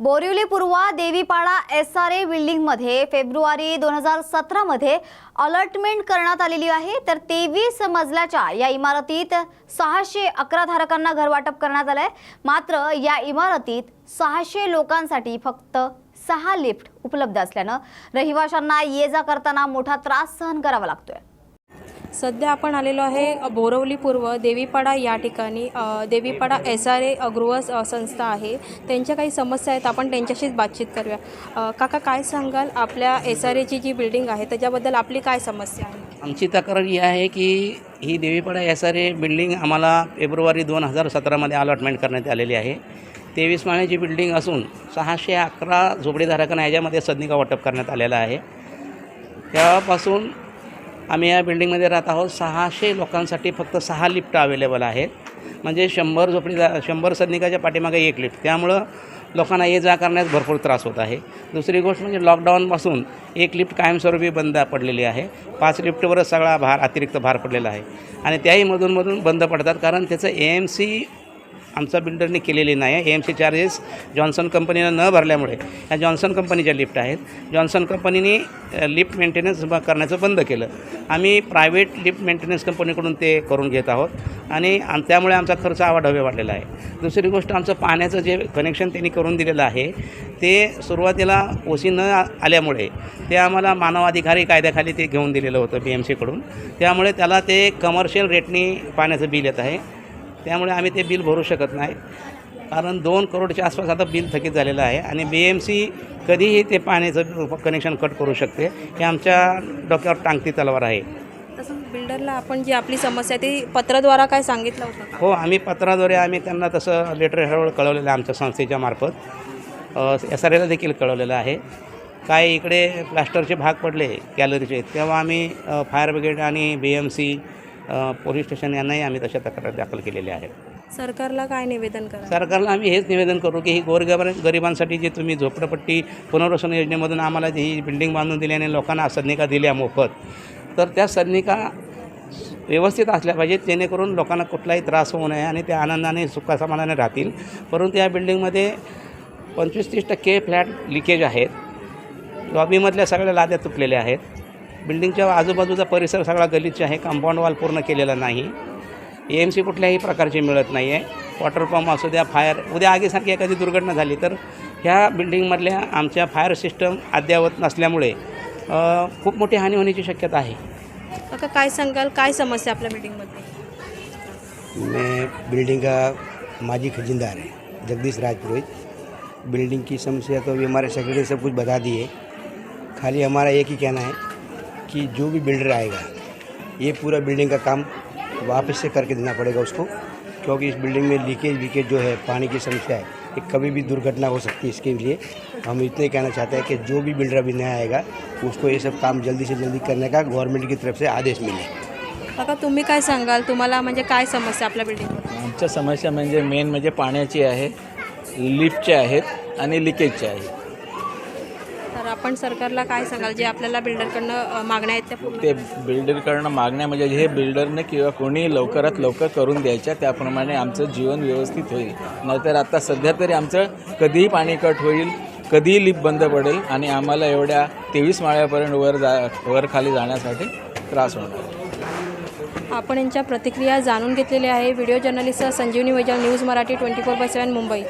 बोरिवली पूर्वा Devipada S R A बिल्डिंगमध्ये फेब्रुवारी दोन हजार सतरामध्ये अलॉटमेंट करण्यात आलेली आहे. तर तेवीस मजल्याच्या या इमारतीत सहाशे अकरा धारकांना घर वाटप करण्यात आहे मात्र या इमारतीत सहाशे लोकांसाठी फक्त सहा लिफ्ट उपलब्ध असल्यानं रहिवाशांना ये जा करताना मोठा त्रास सहन करावा लागतोय. सध्या आपण आलेलो आहे बोरवली पूर्व देवीपाडा या ठिकाणी. देवीपाडा एस आर ए गृह संस्था आहे. त्यांच्या काही समस्या आहेत आपण त्यांच्याशीच बातचीत करूया. काका काय सांगाल? आपल्या एस आर एची जी बिल्डिंग आहे त्याच्याबद्दल आपली काय समस्या आहे? आमची तक्रार ही आहे की ही Devipada S R A building आम्हाला फेब्रुवारी दोन हजार सतरामध्ये अलॉटमेंट करण्यात आलेली आहे. तेवीस माळ्याची बिल्डिंग असून सहाशे अकरा झोपडीधारकांना याच्यामध्ये सदनिका वाटप करण्यात आलेलं आहे. तेव्हापासून आम्ही या बिल्डिंगमध्ये राहत आहोत. सहाशे लोकांसाठी फक्त सहा लिफ्ट अवेलेबल आहेत. म्हणजे शंभर झोपडी शंभर सदनिकाच्या पाठीमागे एक लिफ्ट त्यामुळं लोकांना ये जा करण्यास भरपूर त्रास होत आहे. दुसरी गोष्ट म्हणजे लॉकडाऊनपासून एक लिफ्ट कायमस्वरूपी बंद पडलेली आहे. पाच लिफ्टवरच सगळा भार अतिरिक्त भार पडलेला आहे. आणि त्याही मधूनमधून बंद पडतात. कारण त्याचं ए एम सी आमचा बिल्डरने केलेली नाही आहे. A M C charges Johnson कंपनीनं न भरल्यामुळे ह्या जॉन्सन कंपनीच्या लिफ्ट आहेत. जॉन्सन कंपनीने लिफ्ट मेंटेनन्स ब- करण्याचं बंद केलं. आम्ही प्रायव्हेट लिफ्ट मेंटेनन्स कंपनीकडून ते करून घेत आहोत. आणि आम त्यामुळे आमचा खर्च आवाढव्य वाढलेला आहे. दुसरी गोष्ट आमचं पाण्याचं जे कनेक्शन त्यांनी करून दिलेलं आहे ते सुरुवातीला ओसी न आल्यामुळे ते आम्हाला मानवाधिकारी कायद्याखाली ते घेऊन दिलेलं होतं बी एम सीकडून त्यामुळे त्याला ते कमर्शियल रेटनी पाण्याचं बिल येत आहे. त्यामुळे आम्ही ते बिल भरू शकत नाही. कारण दोन करोडच्या आसपास आता बिल थकीत झालेलं आहे आणि बी एम सी कधीही ते पाण्याचं कनेक्शन कट करू शकते. हे आमच्या डोक्यावर टांगती तलवार आहे. तसं बिल्डरला आपण जी आपली समस्या ती पत्राद्वारा काय सांगितलं होतं? हो आम्ही पत्राद्वारे आम्ही त्यांना तसं लेटर हेडवर कळवलेलं आहे आमच्या संस्थेच्या मार्फत. एस आर एला देखील कळवलेलं आहे. काय इकडे प्लास्टरचे भाग पडले गॅलरीचे तेव्हा आम्ही फायर ब्रिगेड आणि B M C police station यांनाही आम्ही तशा तक्रार दाखल केलेल्या आहेत. सरकारला काय निवेदन करा सरकारला आम्ही हेच निवेदन करू की ही गोरगर गरिबांसाठी जी तुम्ही झोपडपट्टी पुनर्वसन योजनेमधून आम्हाला जी ही बिल्डिंग बांधून दिली आणि लोकांना सदनिका दिल्या मोफत तर त्या सदनिका व्यवस्थित असल्या पाहिजेत जेणेकरून लोकांना कुठलाही त्रास होऊ नये आणि ते आनंदाने सुखासमाधाने राहतील. परंतु या बिल्डिंगमध्ये पंचवीस तीस टक्के फ्लॅट लिकेज आहेत. लॉबीमधल्या सगळ्या लाद्या तुटलेल्या आहेत. बिल्डिंगच्या आजूबाजूचा परिसर सगळा गलिच्छ आहे कंपाऊंड वॉल पूर्ण केलेला नाही. ए एम सी कुठल्याही प्रकारची मिळत नाही आहे वॉटर पंप असू द्या फायर उद्या आगीसारखी एखादी दुर्घटना झाली तर ह्या बिल्डिंगमधल्या आमच्या फायर सिस्टम अद्ययावत नसल्यामुळे खूप मोठी हानी होण्याची शक्यता आहे. काका काय सांगाल? काय समस्या आपल्या बिल्डिंगमध्ये? मैं बिल्डिंग का माजी खजिनदार है जगदीश राजपुरोहित. बिल्डिंग की समस्या तो अभी हमारे सेक्रेटरी सब कुछ बता दिए खाली हमारा एक ही कहना है कि जो भी बिल्डर आएगा ये पूरा बिल्डिंग का काम वापस से करके देना पड़ेगा उसको क्योंकि इस बिल्डिंग में लीकेज वीकेज जो है पानी की समस्या है ये कभी भी दुर्घटना हो सकती है इसके लिए। हम इतने कहना चाहते हैं कि जो भी बिल्डर अभी नया आएगा उसको ये सब काम जल्दी से जल्दी करने का गवर्नमेंट की तरफ़ से आदेश मिले। काका तुम्ही काय सांगाल? तुम्हाला म्हणजे काय समस्या आपल्या बिल्डिंगमध्ये आमच्या समस्या म्हणजे मेन म्हणजे पाण्याची आहे लिफ्टच्या आहेत आणि लिकेजच्या आहेत तर आपण सरकारला काय सांगाल? जे आपल्याला बिल्डरकडनं मागण्या आहेत त्या ते बिल्डरकडनं मागण्या म्हणजे हे बिल्डरने किंवा कोणी लवकरात लवकर करून द्यायच्या त्याप्रमाणे आमचं जीवन व्यवस्थित होईल. नाहीतर आता सध्या तरी आमचं कधीही पाणी कट होईल कधीही लिफ्ट बंद पडेल आणि आम्हाला एवढ्या तेवीस माळ्यापर्यंत वर जा वर खाली जाण्यासाठी त्रास होणार. आपण यांच्या प्रतिक्रिया जाणून घेतलेल्या आहे. Video journalist Sanjivani Vaijal news Marathi twenty four by seven Mumbai.